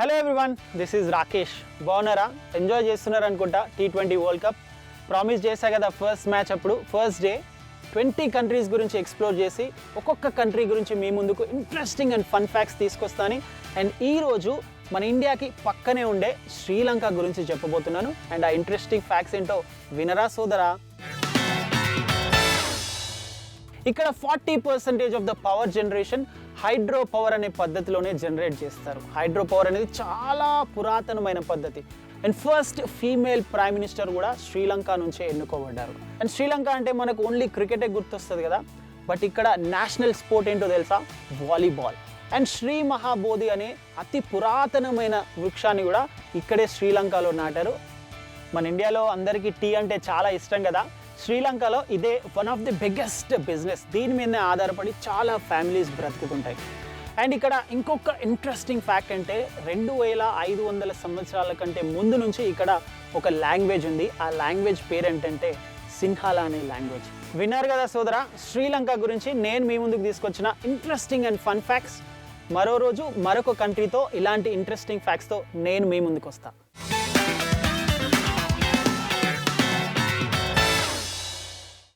Hello everyone this is Rakesh బాగున్నారా? Enjoy చేస్తున్నారు అనుకుంటా T twenty world cup promise చేశా కదా ఫస్ట్ మ్యాచ్ అప్పుడు ఫస్ట్ డే ట్వంటీ కంట్రీస్ గురించి ఎక్స్ప్లోర్ చేసి ఒక్కొక్క కంట్రీ గురించి మీ ముందుకు ఇంట్రెస్టింగ్ అండ్ ఫన్ ఫ్యాక్ట్స్ తీసుకొస్తాను. అండ్ ఈ రోజు మన ఇండియాకి పక్కనే ఉండే శ్రీలంక గురించి చెప్పబోతున్నాను. అండ్ ఆ ఇంట్రెస్టింగ్ ఫ్యాక్ట్స్ ఏంటో వినరా సోదరా? ఇక్కడ forty percentage of the power generation hydro power అనే పద్ధతిలోనే జనరేట్ చేస్తారు. హైడ్రో పవర్ అనేది చాలా పురాతనమైన పద్ధతి. And first female prime minister కూడా శ్రీలంక నుంచే ఎన్నుకోబడ్డారు. అండ్ శ్రీలంక అంటే మనకు ఓన్లీ క్రికెటే గుర్తొస్తుంది కదా? బట్ ఇక్కడ నేషనల్ స్పోర్ట్ ఏంటో తెలుసా? వాలీబాల్ అండ్ శ్రీ మహాబోధి అనే అతి పురాతనమైన వృక్షాన్ని కూడా ఇక్కడే శ్రీలంకలో నాటారు. మన ఇండియాలో అందరికీ టీ అంటే చాలా ఇష్టం కదా? శ్రీలంకలో ఇదే one of the biggest business దీని మీదనే ఆధారపడి చాలా ఫ్యామిలీస్ బ్రతుకుతుంటాయి. అండ్ ఇక్కడ ఇంకొక ఇంట్రెస్టింగ్ ఫ్యాక్ట్ అంటే రెండు వేల ఐదు వందల సంవత్సరాల కంటే ముందు నుంచి ఇక్కడ ఒక లాంగ్వేజ్ ఉంది. ఆ లాంగ్వేజ్ పేరు ఏంటంటే సిన్హాలా అనే లాంగ్వేజ్ విన్నారు కదా సోదర శ్రీలంక గురించి నేను మీ ముందుకు తీసుకొచ్చిన ఇంట్రెస్టింగ్ అండ్ ఫన్ ఫ్యాక్ట్స్ మరో రోజు మరొక కంట్రీతో ఇలాంటి ఇంట్రెస్టింగ్ ఫ్యాక్ట్స్తో నేను మీ ముందుకు వస్తాను